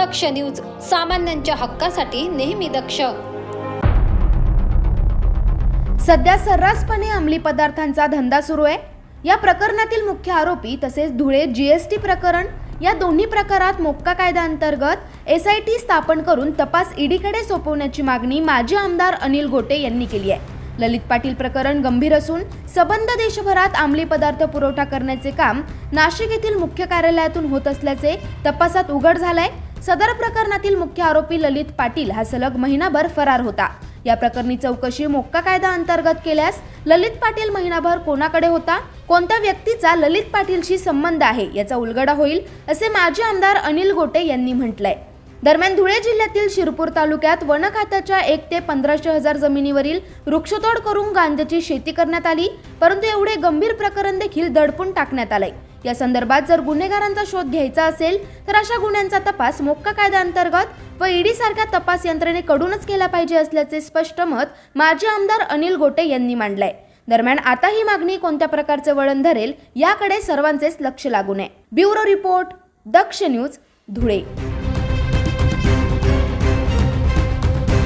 दक्ष news सामान्यांच्या हक्कासाठी नेहमी दक्ष. सध्या सर्रासपणे अंमली पदार्थांचा धंदा सुरू आहे. या प्रकरणातील मुख्य आरोपी तसेच धुळे जीएसटी प्रकरण या दोन्ही प्रकारात मोक्का कायद्याअंतर्गत एस आय टी स्थापन करून तपास ईडीकडे सोपवण्याची मागणी माजी आमदार अनिल गोटे यांनी केली आहे. ललित पाटील प्रकरण गंभीर असून सबंध देशभरात अंमली पदार्थ पुरवठा करण्याचे काम नाशिक येथील मुख्य कार्यालयातून होत असल्याचे तपासात उघड झालंय. सदर प्रकरणातील मुख्य आरोपी ललित पाटील हा सलग महिनाभर फरार होता. या प्रकरणी चौकशी मोक्का कायदा अंतर्गत केल्यास ललित पाटील महिनाभर कोणाकडे होता? कोणत्या व्यक्तीचा ललित पाटीलशी संबंध आहे? याचा उलगडा होईल असे माजी आमदार अनिल गोटे यांनी म्हटलंय. दरम्यान धुळे जिल्ह्यातील शिरपूर तालुक्यात वन खात्याच्या एक ते पंधराशे हजार जमिनीवरील वृक्षतोड करून गांजाची शेती करण्यात आली परंतु एवढे गंभीर प्रकरण देखील दडपून टाकण्यात आलंय. या संदर्भात जर गुन्हेगारांचा शोध घ्यायचा असेल तर अशा गुन्ह्यांचा तपास मोक्का कायद्याअंतर्गत व ईडी सारख्या तपास यंत्रणेकडूनच केला पाहिजे असल्याचे स्पष्ट मत माजी आमदार अनिल गोटे यांनी मांडलंय. दरम्यान आता ही मागणी कोणत्या प्रकारचे वळण धरेल याकडे सर्वांचेच लक्ष लागून आहे bureau report Daksh news Dhule.